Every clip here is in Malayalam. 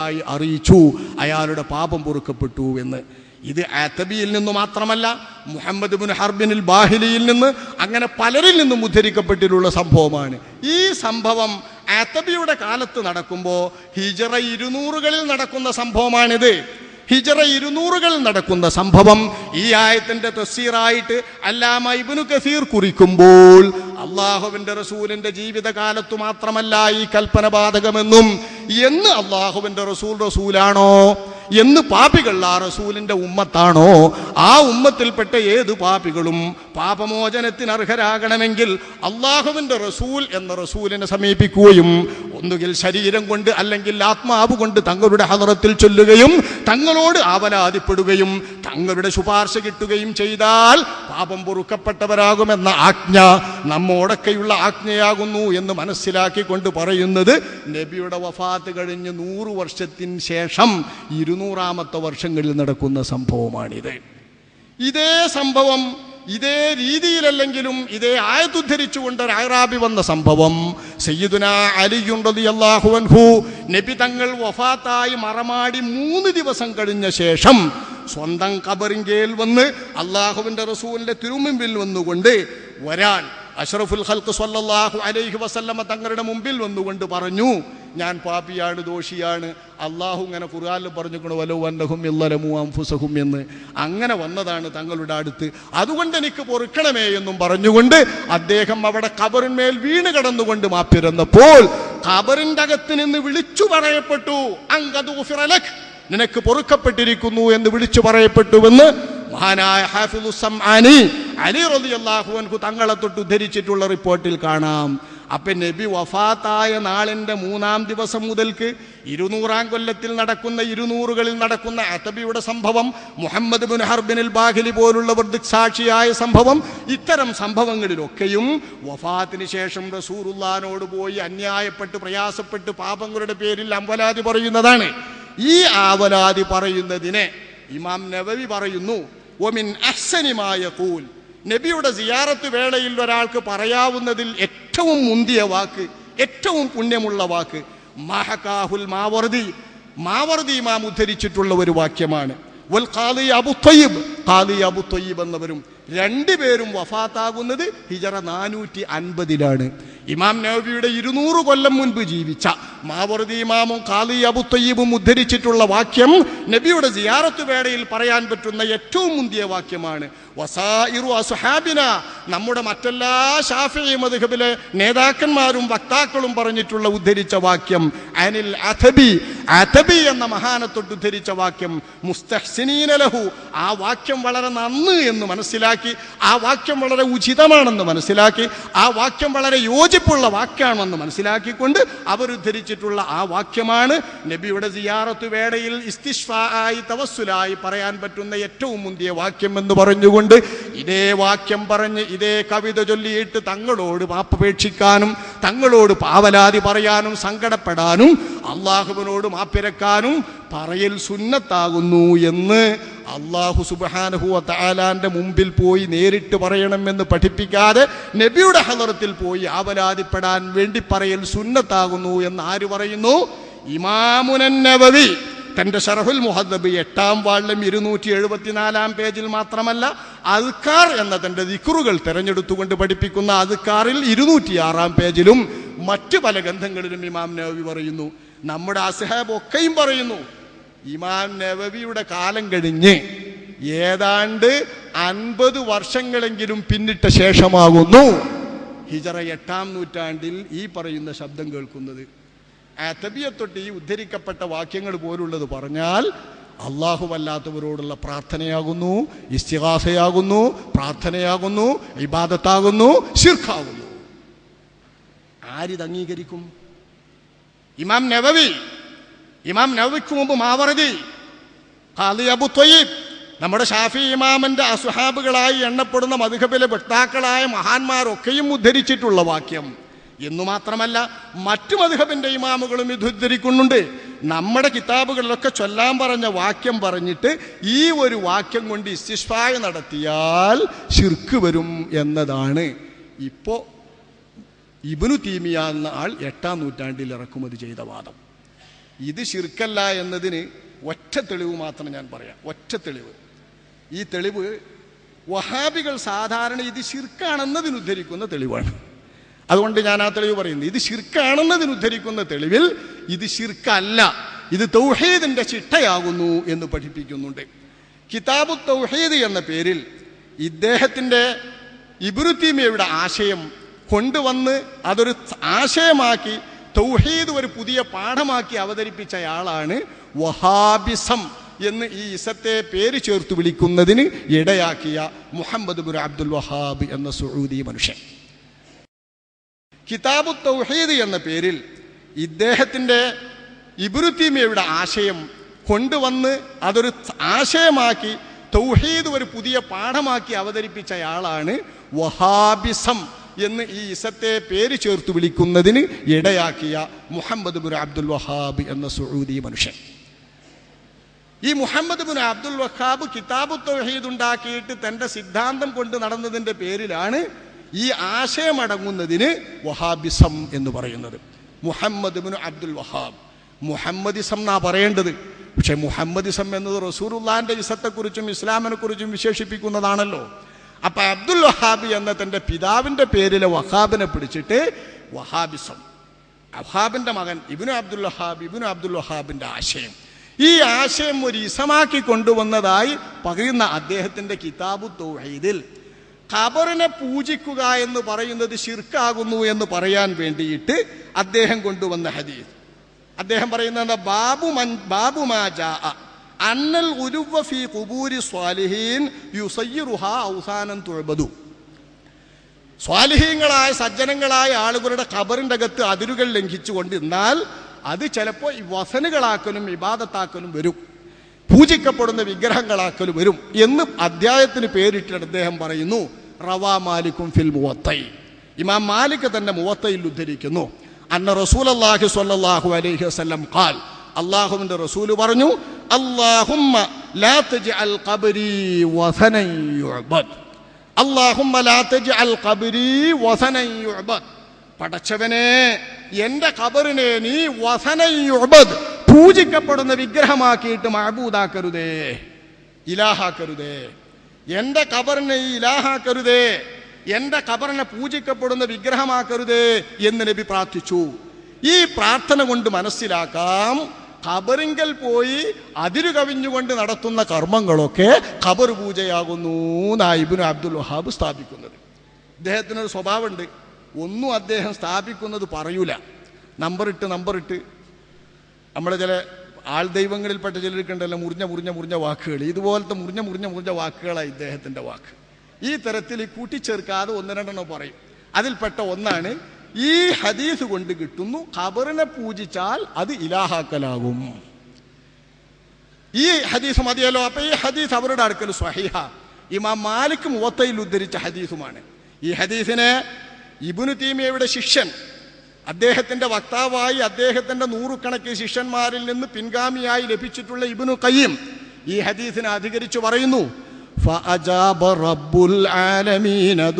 ആയി അറിയിച്ചു. അയാളുടെ പാപം പൊറുക്കപ്പെട്ടു എന്ന്. ഇത് ആത്തബിയിൽ നിന്ന് മാത്രമല്ല മുഹമ്മദ് ബിൻ ഹർബിനിൽ ബാഹിലിയിൽ നിന്ന് അങ്ങനെ പലരിൽ നിന്നും ഉദ്ധരിക്കപ്പെട്ടിട്ടുള്ള സംഭവമാണ്. ഈ സംഭവം ആത്തബിയുടെ കാലത്ത് നടക്കുമ്പോൾ ഹിജറ ഇരുന്നൂറുകളിൽ നടക്കുന്ന സംഭവമാണിത്. ഹിജറ ഇരുന്നൂറുകളിൽ നടക്കുന്ന സംഭവം ഈ ആയത്തിന്റെ തസ്സീറായിട്ട് അല്ലാമ ഇബ്നു കസീർ കുറിക്കുമ്പോൾ അള്ളാഹുവിന്റെ റസൂലിന്റെ ജീവിതകാലത്തു മാത്രമല്ല ഈ കൽപ്പന ബാധകമെന്നും എന്ന് അള്ളാഹുവിന്റെ റസൂൽ റസൂലാണോ? എന്ന് പാപികൾ ആ റസൂലിന്റെ ഉമ്മത്താണോ? ആ ഉമ്മത്തിൽപ്പെട്ട ഏത് പാപികളും പാപമോചനത്തിന് അർഹരാകണമെങ്കിൽ അള്ളാഹുവിന്റെ റസൂൽ എന്ന റസൂലിനെ സമീപിക്കുകയും ഒന്നുകിൽ ശരീരം കൊണ്ട് അല്ലെങ്കിൽ ആത്മാവ് കൊണ്ട് തങ്ങളുടെ ഹദറത്തിൽ ചൊല്ലുകയും തങ്ങളോട് ആവലാതിപ്പെടുകയും തങ്ങളുടെ ശുപാർശ കിട്ടുകയും ചെയ്താൽ പാപം പൊറുക്കപ്പെട്ടവരാകുമെന്ന ആജ്ഞ നമ്മോടൊക്കെയുള്ള ആജ്ഞയാകുന്നു എന്ന് മനസ്സിലാക്കിക്കൊണ്ട് പറയുന്നത് നബിയുടെ വഫാത്ത് കഴിഞ്ഞ് നൂറ് വർഷത്തിന് ശേഷം ഇരുന്നൂറാമത്തെ വർഷങ്ങളിൽ നടക്കുന്ന സംഭവമാണിത്. ഇതേ സംഭവം ഇതേ രീതിയിലല്ലെങ്കിലും ഇതേ ആയതുദ്ധരിച്ചുകൊണ്ട് അയറാബി വന്ന സംഭവം. സയ്യിദുന അലിയുണ്ടതി അള്ളാഹുവൻഹു നബി തങ്ങൾ വഫാത്തായി മറമാടി മൂന്ന് ദിവസം കഴിഞ്ഞ ശേഷം സ്വന്തം കബറിങ്കയിൽ വന്ന് അള്ളാഹുവിന്റെ റസൂലിന്റെ തിരുമുമ്പിൽ വന്നുകൊണ്ട് വരാൻ അഷ്റഫുൽ ഖൽക്ക് സ്വല്ലല്ലാഹു അലൈഹി വസല്ലമ തങ്ങളുടെ മുമ്പിൽ വന്നുകൊണ്ട് പറഞ്ഞു ഞാൻ പാപിയാണ് ദോഷിയാണ്. അള്ളാഹു ഇങ്ങനെ ഖുർആനിൽ പറഞ്ഞുകൊണ്ട് വലോ അന്നഹും ഇല്ലലമു അംഫുസഹും എന്ന്. അങ്ങനെ വന്നതാണ് തങ്ങളുടെ അടുത്ത്. അതുകൊണ്ട് എനിക്ക് പൊറുക്കണമേ എന്നും പറഞ്ഞുകൊണ്ട് അദ്ദേഹം അവിടെ കബറിന്മേൽ വീണ് കിടന്നുകൊണ്ട് മാപ്പിരുന്നപ്പോൾ കബറിന്റെ അകത്ത് നിന്ന് വിളിച്ചു പറയപ്പെട്ടു അങ്കദൂഫിറലഖ് നിനക്ക് പൊറുക്കപ്പെട്ടിരിക്കുന്നു എന്ന് വിളിച്ചു പറയപ്പെട്ടുവെന്ന് മഹാനായ ഹാഫിദുസം സംആനി അലി റളിയല്ലാഹു അൻഹു തങ്ങളെ തൊട്ട് ഉദ്ധരിച്ചിട്ടുള്ള റിപ്പോർട്ടിൽ കാണാം. അപ്പൊ നബി വഫാത്തായ നാളിന്റെ മൂന്നാം ദിവസം മുതൽക്ക് ഇരുന്നൂറാം കൊല്ലത്തിൽ നടക്കുന്ന ഇരുന്നൂറുകളിൽ നടക്കുന്ന അതബിയുടെ സംഭവം മുഹമ്മദ് ബിൻ ഹർബിനിൽ ബാഹിലി പോലുള്ളവർ ദിക്സാക്ഷിയായ സംഭവം ഇത്തരം സംഭവങ്ങളിലൊക്കെയും വഫാത്തിന് ശേഷം റസൂറുല്ലാനോട് പോയി അന്യായപ്പെട്ട് പ്രയാസപ്പെട്ട് പാപങ്ങളുടെ പേരിൽ അമ്പലാതി പറയുന്നതാണ്. ഈ ആവലാതി പറയുന്നതിനെ ഇമാം നവവി പറയുന്നു ഒമിൻ അഹ്സനിമായ കൂൽ നബിയുടെ സിയാറത്ത് വേളയിൽ ഒരാൾക്ക് പറയാവുന്നതിൽ ഏറ്റവും മുന്തിയ വാക്ക് ഏറ്റവും പുണ്യമുള്ള വാക്ക് മഹകാഹുൽ മാവർദി. മാവർദി മാം ഉദ്ധരിച്ചിട്ടുള്ള ഒരു വാക്യമാണ്. വൽ ഖാലി അബു തയ്യിബ് ഖാലി അബു തയ്യിബ് എന്നവരും രണ്ടുപേരും വഫാത്താകുന്നത് ഹിജറ നാനൂറ്റി അൻപതിലാണ് ഇമാം നബിയുടെ ഇരുന്നൂറ് കൊല്ലം മുൻപ് ജീവിച്ച മാവർദി ഇമാമും കാലി അബു ത്വയ്യിബും ഉദ്ധരിച്ചിട്ടുള്ള വാക്യം നബിയുടെ സിയാറത്ത് വേളയിൽ പറയാൻ പറ്റുന്ന ഏറ്റവും മുന്തിയ വാക്യമാണ്. വസായിറു നമ്മുടെ മറ്റെല്ലാ ഷാഫി മധുഹബിലെ നേതാക്കന്മാരും വക്താക്കളും പറഞ്ഞിട്ടുള്ള ഉദ്ധരിച്ച വാക്യം അനിൽ അഥബി അഥബി എന്ന മഹാനത്തൊട്ട് ഉദ്ധരിച്ച വാക്യം മുസ്തഹ്സിനീനലഹു ആ വാക്യം വളരെ നന്ന് എന്ന് മനസ്സിലാക്കി ആ വാക്യം വളരെ ഉചിതമാണെന്ന് മനസ്സിലാക്കി ആ വാക്യം വളരെ യോജിപ്പുള്ള വാക്യമാണെന്ന് മനസ്സിലാക്കിക്കൊണ്ട് അവരുദ്ധരിച്ചിട്ടുള്ള ആ വാക്യമാണ് നബിയുടെ സിയാറത്ത് വേടയിൽ ഇസ്തിഷ്ഫായി തവസ്സുലായി പറയാൻ പറ്റുന്ന ഏറ്റവും മുന്തിയ വാക്യം എന്ന് പറഞ്ഞുകൊണ്ട് ഇതേ വാക്യം പറഞ്ഞ് ഇതേ കവിത ചൊല്ലിയിട്ട് തങ്ങളോട് മാപ്പപേക്ഷിക്കാനും തങ്ങളോട് പാവലാതി പറയാനും സങ്കടപ്പെടാനും അള്ളാഹുവിനോട് മാപ്പിരക്കാനും പറയൽ സുന്നത്താകുന്നു എന്ന് അള്ളാഹു സുബാനഹുവ താലാന്റെ മുമ്പിൽ പോയി നേരിട്ട് പറയണമെന്ന് പഠിപ്പിക്കാതെ നബിയുടെ ഹലറത്തിൽ പോയി ആപരാതിപ്പെടാൻ വേണ്ടി പറയൽ സുന്നത്താകുന്നു എന്ന് ആര് പറയുന്നു? ഇമാമുനന്നവവി തന്റെ ഷറഫുൽ മുഹദ്ദബ് എട്ടാം വാളിലും ഇരുന്നൂറ്റി എഴുപത്തിനാലാം പേജിൽ മാത്രമല്ല അൽക്കാർ എന്ന തന്റെ ദിക്റുകൾ തെരഞ്ഞെടുത്തുകൊണ്ട് പഠിപ്പിക്കുന്ന അൽക്കാറിൽ ഇരുന്നൂറ്റി ആറാം പേജിലും മറ്റു പല ഗ്രന്ഥങ്ങളിലും ഇമാം നബവി പറയുന്നു. നമ്മുടെ അസഹാബ് ഒക്കെയും പറയുന്നു ഇമാം നവവിയുടെ കാലം കഴിഞ്ഞ് ഏതാണ്ട് അൻപത് വർഷങ്ങളെങ്കിലും പിന്നിട്ട ശേഷമാകുന്നു. ഹിജറ എട്ടാം നൂറ്റാണ്ടിൽ ഈ പറയുന്ന ശബ്ദം കേൾക്കുന്നത്. അത്തബിയത്തൊട്ട് ഈ ഉദ്ധരിക്കപ്പെട്ട വാക്യങ്ങൾ പോലുള്ളത് പറഞ്ഞാൽ അള്ളാഹുവല്ലാത്തവരോടുള്ള പ്രാർത്ഥനയാകുന്നു ഇസ്തിഹാസയാകുന്നു പ്രാർത്ഥനയാകുന്നു ഇബാദത്താകുന്നു ശിർഖാകുന്നു ആരിത് അംഗീകരിക്കും? ഇമാം നവവി ഇമാം നവവിക്ക് മുമ്പ് മാവറതി ഖാദി അബു ത്വയ്യിബ് നമ്മുടെ ഷാഫി ഇമാമിന്റെ അസുഹാബുകളായി എണ്ണപ്പെടുന്ന മധുഹബിലെ വക്താക്കളായ മഹാന്മാരൊക്കെയും ഉദ്ധരിച്ചിട്ടുള്ള വാക്യം. എന്നു മാത്രമല്ല മറ്റു മധുഹബിന്റെ ഇമാമുകളും ഇത് ഉദ്ധരിക്കുന്നുണ്ട്. നമ്മുടെ കിതാബുകളിലൊക്കെ ചൊല്ലാൻ പറഞ്ഞ വാക്യം പറഞ്ഞിട്ട് ഈ ഒരു വാക്യം കൊണ്ട് ഇസ്തിഷ്ഫായ നടത്തിയാൽ ശിർക്ക് വരും എന്നതാണ്. ഇപ്പോ ഇബനു തീമിയ എന്ന ആൾ എട്ടാം നൂറ്റാണ്ടിൽ ഇറക്കുമതി ചെയ്ത വാദം. ഇത് ശിർക്കല്ല എന്നതിന് ഒറ്റ തെളിവ് മാത്രം ഞാൻ പറയാം. ഒറ്റ തെളിവ്. ഈ തെളിവ് വഹാബികൾ സാധാരണ ഇത് ശിർക്കാണെന്നതിന് ഉദ്ധരിക്കുന്ന തെളിവാണ്. അതുകൊണ്ട് ഞാൻ ആ തെളിവ് പറയുന്നു. ഇത് ശിർക്കാണെന്നതിന് ഉദ്ധരിക്കുന്ന തെളിവിൽ ഇത് ശിർക്കല്ല. ഇത് തൗഹീദിന്റെ ചിട്ടയാകുന്നു എന്ന് പഠിപ്പിക്കുന്നുണ്ട്. കിതാബു തൗഹീദ് എന്ന പേരിൽ ഇദ്ദേഹത്തിന്റെ ഇബ്രുത്തീമയുടെ ആശയം കൊണ്ടുവന്ന് അതൊരു ആശയമാക്കി തൗഹീദ് ഒരു പുതിയ പാഠമാക്കി അവതരിപ്പിച്ചയാളാണ് വഹാബിസം എന്ന് ഈ ഇസത്തെ പേര് ചേർത്ത് വിളിക്കുന്നതിന് ഇടയാക്കിയ മുഹമ്മദ് ബുർ അബ്ദുൽ വഹാബ് എന്ന സുഹൂദി മനുഷ്യൻ. കിതാബു തൗഹീദ് എന്ന പേരിൽ ഇദ്ദേഹത്തിന്റെ ഇബുരുത്തീമയുടെ ആശയം കൊണ്ടുവന്ന് അതൊരു ആശയമാക്കി തൗഹീദ് ഒരു പുതിയ പാഠമാക്കി അവതരിപ്പിച്ചയാളാണ് വഹാബിസം എന്ന് ഈ ഇസത്തെ പേര് ചേർത്ത് വിളിക്കുന്നതിന് ഇടയാക്കിയ മുഹമ്മദ് ബുൻ അബ്ദുൽ വഹാബ് എന്ന സുഹൂദി മനുഷ്യൻ. ഈ മുഹമ്മദ് ബുൻ അബ്ദുൽ വഹാബ് കിതാബു തൗഹീദ് ഉണ്ടാക്കിയിട്ട് തന്റെ സിദ്ധാന്തം കൊണ്ട് നടന്നതിന്റെ പേരിലാണ് ഈ ആശയമടങ്ങുന്നതിന് വഹാബിസം എന്ന് പറയുന്നത്. Muhammad bin Abdul Wahhab. Muhammadism എന്നാ പറയേണ്ടത്? പക്ഷെ മുഹമ്മദിസം എന്നത് റസൂറുല്ലാന്റെ ഇസത്തെക്കുറിച്ചും ഇസ്ലാമിനെ കുറിച്ചും വിശേഷിപ്പിക്കുന്നതാണല്ലോ. അപ്പൊ അബ്ദുൽ വഹാബി എന്ന തന്റെ പിതാവിന്റെ പേരിലെ വഹാബിനെ പിടിച്ചിട്ട് വഹാബിസം. വഹാബിന്റെ മകൻ ഇബിനു അബ്ദുൽ വഹാബ് ഇബിനു അബ്ദുൽ വഹാബിന്റെ ആശയം. ഈ ആശയം ഒരു ഇസമാക്കി കൊണ്ടുവന്നതായി പറയുന്ന അദ്ദേഹത്തിന്റെ കിതാബു തൗഹീദിൽ. ഖബറിനെ പൂജിക്കുക എന്ന് പറയുന്നത് ശിർക്കാകുന്നു എന്ന് പറയാൻ വേണ്ടിയിട്ട് അദ്ദേഹം കൊണ്ടുവന്ന ഹദീസ്. അദ്ദേഹം പറയുന്നത് ബാബു മൻ ബാബു മാ ജാഅ അന്നൽ ഉരുവ ഫീ ഖുബൂരി സ്വാലിഹീൻ യുസയ്യിറുഹാ ഔസാനം തുഴബതു സ്വാലിഹീങ്ങളായ സജ്ജനങ്ങളായ ആളുകളുടെ ഖബറിന്റെ അകത്ത് അതിരുകൾ ലംഘിച്ചുകൊണ്ടിരുന്നാൽ അത് ചിലപ്പോൾ ഈ വസനുകളാക്കലും ഇബാദത്താക്കലും വരും. പൂജിക്കപ്പെടുന്ന വിഗ്രഹങ്ങളാക്കലും വരും എന്ന് അദ്ധ്യായത്തിന് പേരിട്ടിട്ട് അദ്ദേഹം പറയുന്നു റവാ മാലിക്കും ഫിൽ മുവത്തൈ. ഇമാം മാലിക് തന്നെ മുവത്തയിൽ ഉദ്ധരിക്കുന്നു. അന്ന റസൂൽ അള്ളാഹി സ്വല്ലല്ലാഹു അലൈഹി വസ്ലം ഖാൽ അള്ളാഹുവിന്റെ റസൂൽ പറഞ്ഞു അല്ലാഹുമ്മ ലാ തജ്അൽ ഖബരി വസനൻ യുഅബദ്. അല്ലാഹുമ്മ ലാ തജ്അൽ ഖബരി വസനൻ യുഅബദ്. പടച്ചവനെ എന്റെ ഖബറിനെ നീ വസനൻ യുഅബദ്. പൂജിക്കപ്പെടുന്ന വിഗ്രഹമാക്കിയിട്ട് മഅബൂദാക്കരുതേ. ഇലാഹാക്കരുതേ. എന്റെ ഖബറിനെ ഈ ഇലാഹാക്കരുതേ. എന്റെ ഖബറിനെ പൂജിക്കപ്പെടുന്ന വിഗ്രഹമാക്കരുതേ എന്ന് നബി പ്രാർത്ഥിച്ചു. ഈ പ്രാർത്ഥന കൊണ്ട് മനസ്സിലാക്കാം. ഖബറിങ്കൽ പോയി അതിരു കവിഞ്ഞുകൊണ്ട് നടത്തുന്ന കർമ്മങ്ങളൊക്കെ ഖബർ പൂജയാകുന്നു നായിബിന് അബ്ദുൽ വഹാബ് സ്ഥാപിക്കുന്നത്. ഇദ്ദേഹത്തിനൊരു സ്വഭാവമുണ്ട്. ഒന്നും അദ്ദേഹം സ്ഥാപിക്കുന്നത് പറയൂല. നമ്പറിട്ട് നമ്പറിട്ട് നമ്മളെ ചില ആൾ ദൈവങ്ങളിൽപ്പെട്ട ചിലർക്കുണ്ടല്ലോ മുറിഞ്ഞ മുറിഞ്ഞ മുറിഞ്ഞ വാക്കുകൾ. ഇതുപോലത്തെ മുറിഞ്ഞ മുറിഞ്ഞ മുറിഞ്ഞ വാക്കുകളാണ് ഇദ്ദേഹത്തിന്റെ വാക്ക്. ഈ തരത്തിൽ കൂട്ടിച്ചേർക്കാതെ ഒന്ന് രണ്ടെണ്ണം പറയും. അതിൽപ്പെട്ട ഒന്നാണ് ഈ ഹദീസ് കൊണ്ട് കിട്ടുന്നു ഖബറിനെ പൂജിച്ചാൽ അത് ഇലാഹാക്കലാകും. ഈ ഹദീസ് മതിയല്ലോ. അപ്പൊ ഈ ഹദീസ് അവരുടെ അടുക്കൽ സ്വഹിഹ. ഇമാം മാലിക് മുവത്തയിൽ ഉദ്ധരിച്ച ഹദീസുമാണ്. ഈ ഹദീസിനെ ഇബുനു തീമിയയുടെ ശിഷ്യൻ അദ്ദേഹത്തിന്റെ വക്താവായി അദ്ദേഹത്തിന്റെ നൂറുകണക്കിന് ശിഷ്യന്മാരിൽ നിന്ന് പിൻഗാമിയായി ലഭിച്ചിട്ടുള്ള ഇബുനു കയ്യം ഈ ഹദീസിനെ അധികരിച്ചു പറയുന്നു ഫഅജാബ റബ്ബുൽ ആലമീന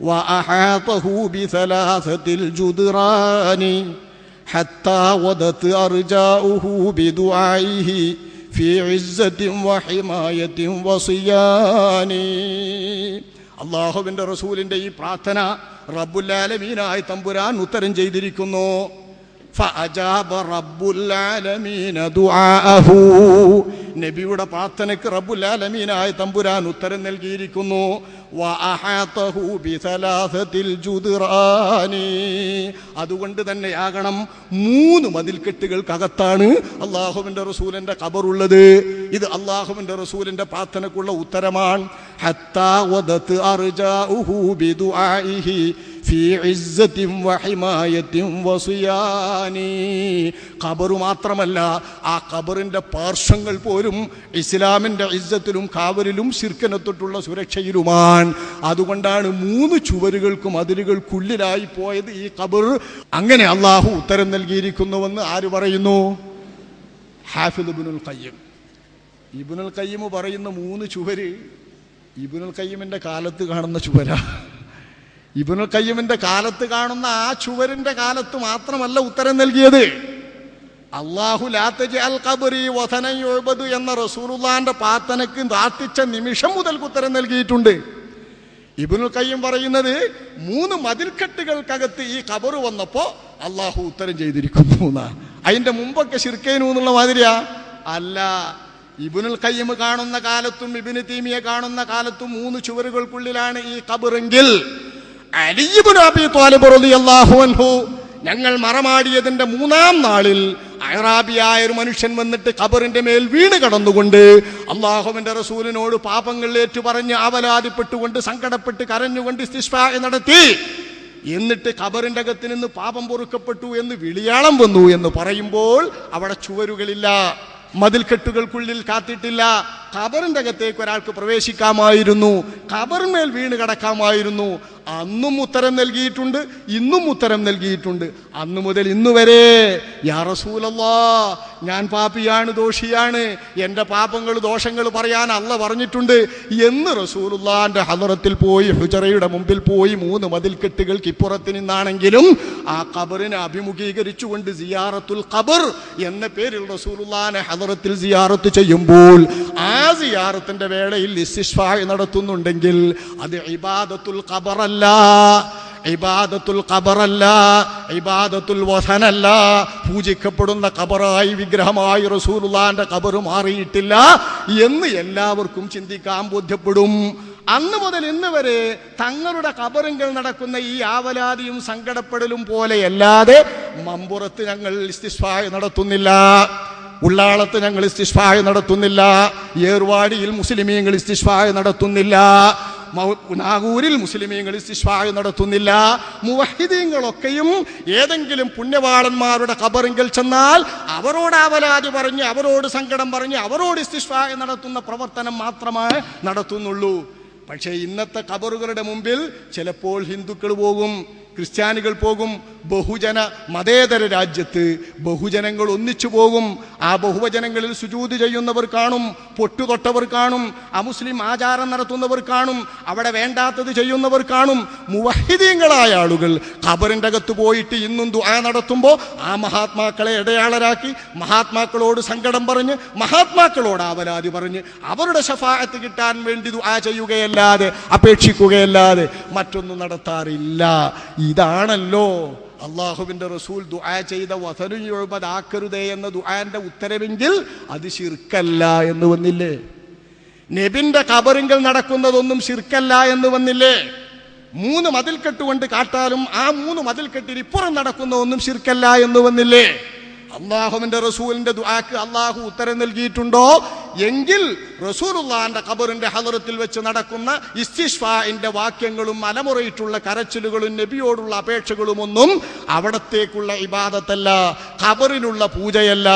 وأحاطه بثلاثة الجدران حتى ودت أرجاؤه بدعائه في عزة وحماية وصيان അള്ളാഹുവിന്റെ റസൂലിന്റെ ഈ പ്രാർത്ഥന റബ്ബുല്ലാലമീനായി തമ്പുരാൻ ഉത്തരം ചെയ്തിരിക്കുന്നു ഫഅജാബ റബ്ബുല്ലാലമീന ദുആഅഹു നബിയുടെ പ്രാർത്ഥനയ്ക്ക് റബ്ബുലാലമീനായ തമ്പുരാൻ ഉത്തരം നൽകിയിരിക്കുന്നു. അതുകൊണ്ട് തന്നെയാകണം മൂന്ന് മതിൽക്കെട്ടുകൾക്കകത്താണ് അള്ളാഹുവിന്റെ റസൂലിന്റെ കബറുള്ളത് ഇത് അള്ളാഹുവിന്റെ റസൂലിന്റെ പ്രാർത്ഥനക്കുള്ള ഉത്തരമാണ്. ഹത്താ ഖബറു മാത്രമല്ല ആ ഖബറിന്റെ പാർശ്വങ്ങൾ പോലും ഇസ്ലാമിന്റെ ഇസ്സത്തിലും കാവലിലും ശിർക്കനത്തൊട്ടുള്ള സുരക്ഷയിലുമാണ്. അതുകൊണ്ടാണ് മൂന്ന് ചുവരുകൾക്കും അതിരുകൾക്കുള്ളിലായി പോയത് ഈ ഖബർ. അങ്ങനെ അള്ളാഹു ഉത്തരം നൽകിയിരിക്കുന്നുവെന്ന് ആര് പറയുന്നു? ഹാഫിദ് ഇബ്നുൽ ഖയ്യം. ഇബ്നുൽ ഖയ്യം പറയുന്ന മൂന്ന് ചുവര് ഇബ്നുൽ കയ്യമിന്റെ കാലത്ത് കാണുന്ന ചുവരാ. ഇബ്നുൽ കയ്യമിന്റെ കാലത്ത് കാണുന്ന ആ ചുവരിന്റെ കാലത്ത് മാത്രമല്ല ഉത്തരം നൽകിയത്. അള്ളാഹു അൽ എന്ന റസൂലുള്ളാന്റെ പാത്തനക്ക് ദാർത്തിച്ച നിമിഷം മുതൽ ഉത്തരം നൽകിയിട്ടുണ്ട്. ഇബിനുൽ കയ്യം പറയുന്നത് മൂന്ന് മതിൽക്കെട്ടുകൾക്കകത്ത് ഈ കബറ് വന്നപ്പോ അള്ളാഹു ഉത്തരം ചെയ്തിരിക്കുന്നു എന്നാണ്. അതിന്റെ മുമ്പൊക്കെ ശിർക്കേനു എന്നുള്ള മാതിരിയാ? അല്ല. ഇബിനുൽ കയ്യം കാണുന്ന കാലത്തും ഇബിന് തീമിയെ കാണുന്ന കാലത്തും മൂന്ന് ചുവരുകൾക്കുള്ളിലാണ് ഈ ഖബറെങ്കിൽ റളിയല്ലാഹു അൻഹു ഞങ്ങൾ മറമാടിയതിന്റെ മൂന്നാം നാളിൽ അയറാബിയായ ഒരു മനുഷ്യൻ വന്നിട്ട് ഖബറിന്റെ മേൽ വീണ് കടന്നുകൊണ്ട് അള്ളാഹുവിന്റെ റസൂലിനോട് പാപങ്ങൾ ഏറ്റുപറഞ്ഞ് അവലാതിപ്പെട്ടുകൊണ്ട് സങ്കടപ്പെട്ട് കരഞ്ഞുകൊണ്ട് നടത്തി. എന്നിട്ട് ഖബറിന്റെ അകത്ത് നിന്ന് പാപം പൊറുക്കപ്പെട്ടു എന്ന് വിളിയാളം വന്നു എന്ന് പറയുമ്പോൾ അവിടെ ചുവരുകളില്ല മതിൽക്കെട്ടുകൾക്കുള്ളിൽ കാത്തിട്ടില്ല. ഖബറിന്റെ അകത്തേക്ക് ഒരാൾക്ക് പ്രവേശിക്കാമായിരുന്നു ഖബറിന്മേൽ വീണ് കിടക്കാമായിരുന്നു. അന്നും ഉത്തരം നൽകിയിട്ടുണ്ട് ഇന്നും ഉത്തരം നൽകിയിട്ടുണ്ട്. അന്നു മുതൽ ഇന്ന് വരെ യാ റസൂലല്ലാ ഞാൻ പാപിയാണ് ദോഷിയാണ് എന്റെ പാപങ്ങൾ ദോഷങ്ങൾ പറയാൻ അല്ല പറഞ്ഞിട്ടുണ്ട്. എന്ന് റസൂലുള്ളാന്റെ ഹലറത്തിൽ പോയി ഹുജറയുടെ മുമ്പിൽ പോയി മൂന്ന് മതിൽക്കെട്ടുകൾക്ക് ഇപ്പുറത്ത് നിന്നാണെങ്കിലും ആ ഖബറിനെ അഭിമുഖീകരിച്ചുകൊണ്ട് സിയാറത്തുൽ ഖബർ എന്ന പേരിൽ റസൂലുല്ലാനെ ഹലറത്തിൽ സിയാറത്ത് ചെയ്യുമ്പോൾ ആ സിയാറത്തിന്റെ വേളയിൽ ഇസ്തിഷ്ഫായ് നടത്തുന്നുണ്ടെങ്കിൽ അത് ഇബാദത്തുൽ ഖബറല്ല. ഇബാദത്തുൽ ഖബറല്ല. ഇബാദത്തുൽ വസനല്ല. പൂജിക്കപ്പെടുന്ന ഖബറായി വിഗ്രഹമായി റസൂലുള്ളാന്റെ ഖബർ മാറിയിട്ടില്ല എന്ന് എല്ലാവർക്കും ചിന്തിക്കാൻ ബോധ്യപ്പെടും. അന്ന് മുതൽ ഇന്ന് വരെ തങ്ങളുടെ കബറുകൾ നടക്കുന്ന ഈ ആവലാതിയും സങ്കടപ്പെടലും പോലെയല്ലാതെ മമ്പുറത്ത് ഞങ്ങൾ ഇസ്തിസ്ഫായ നടത്തുന്നില്ല. ഉള്ളാളത്ത് ഞങ്ങൾ ഇസ്തിസ്ഫായ നടത്തുന്നില്ല. ഏർവാടിയിൽ മുസ്ലിമീങ്ങൾ ഇസ്തിസ്ഫായ നടത്തുന്നില്ല. നാഗൂരിൽ മുസ്ലിമീങ്ങൾ ഇസ്തിഷ്ഫായ നടത്തുന്നില്ല. മുവഹിദീങ്ങളൊക്കെയും ഏതെങ്കിലും പുണ്യവാളന്മാരുടെ കബറിങ്കിൽ ചെന്നാൽ അവരോട് അവലാതി പറഞ്ഞ് അവരോട് സങ്കടം പറഞ്ഞ് അവരോട് ഇസ്തിഷ്ഫായ നടത്തുന്ന പ്രവർത്തനം മാത്രമേ നടത്തുന്നുള്ളൂ. പക്ഷേ ഇന്നത്തെ കബറുകളുടെ മുമ്പിൽ ചിലപ്പോൾ ഹിന്ദുക്കൾ പോകും. ക്രിസ്ത്യാനികൾ പോകും ബഹുജന മതേതര രാജ്യത്ത് ബഹുജനങ്ങൾ ഒന്നിച്ചു പോകും ആ ബഹുവചനങ്ങളിൽ സുജൂതി ചെയ്യുന്നവർ കാണും പൊട്ടുതൊട്ടവർ കാണും അമുസ്ലിം ആചാരം നടത്തുന്നവർ കാണും അവിടെ വേണ്ടാത്തത് ചെയ്യുന്നവർ കാണും. മുവഹിദീങ്ങളായ ആളുകൾ ഖബറിന്റെ അകത്ത് പോയിട്ട് ഇന്നും ദുആ നടത്തുമ്പോൾ ആ മഹാത്മാക്കളെ ഇടയാളരാക്കി മഹാത്മാക്കളോട് സങ്കടം പറഞ്ഞ് മഹാത്മാക്കളോട് ആവലാതി പറഞ്ഞ് അവരുടെ ഷഫാഅത്ത് കിട്ടാൻ വേണ്ടി ദുആ ചെയ്യുകയല്ലാതെ അപേക്ഷിക്കുകയല്ലാതെ മറ്റൊന്നും നടത്താറില്ല. ഇതാണല്ലോ. അള്ളാഹുവിന്റെ റസൂൽ ദുആ ചെയ്ത വസനുപതാക്കരുതേ എന്ന ദുആന്റെ ഉത്തരവെങ്കിൽ അത് ശിർക്കല്ല എന്ന് വന്നില്ലേ? നബിന്റെ കബറിങ്കിൽ നടക്കുന്നതൊന്നും ശിർക്കല്ല എന്ന് വന്നില്ലേ? മൂന്ന് മതിൽ കെട്ടുകൊണ്ട് കാട്ടാലും ആ മൂന്ന് മതിൽ മതിൽക്കെട്ടിന് ഇപ്പുറം നടക്കുന്ന ഒന്നും ശിർക്കല്ല എന്ന് വന്നില്ലേ? അള്ളാഹുവിന്റെ റസൂലിന്റെ ദുആക്ക് അള്ളാഹു ഉത്തരം നൽകിയിട്ടുണ്ടോ? എങ്കിൽ റസൂലുള്ളാന്റെ ഖബറിന്റെ ഹലറത്തിൽ വെച്ച് നടക്കുന്ന ഇസ്തിഷ്ഫാന്റെ വാക്യങ്ങളും അലമുറയിട്ടുള്ള കരച്ചിലുകളും നബിയോടുള്ള അപേക്ഷകളും ഒന്നും അവിടത്തേക്കുള്ള ഇബാദത്തല്ല ഖബറിനുള്ള പൂജയല്ല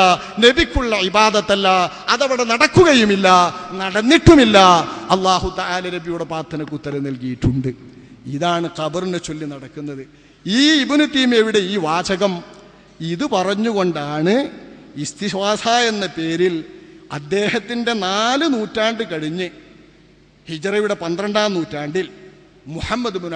നബിക്കുള്ള ഇബാദത്തല്ല അതവിടെ നടക്കുകയുമില്ല നടന്നിട്ടുമില്ല. അള്ളാഹു താല നബിയുടെ പാത്തനക്ക് ഉത്തരം നൽകിയിട്ടുണ്ട്. ഇതാണ് ഖബറിനെ ചൊല്ലി നടക്കുന്നത്. ഈ ഇബുനു തീമയുടെ ഈ വാചകം ഇത് പറഞ്ഞുകൊണ്ടാണ് ഇസ്തിശ്വാസ എന്ന പേരിൽ അദ്ദേഹത്തിന്റെ നാല് നൂറ്റാണ്ട് കഴിഞ്ഞ് ഹിജറയുടെ പന്ത്രണ്ടാം നൂറ്റാണ്ടിൽ മുഹമ്മദ് ബിൻ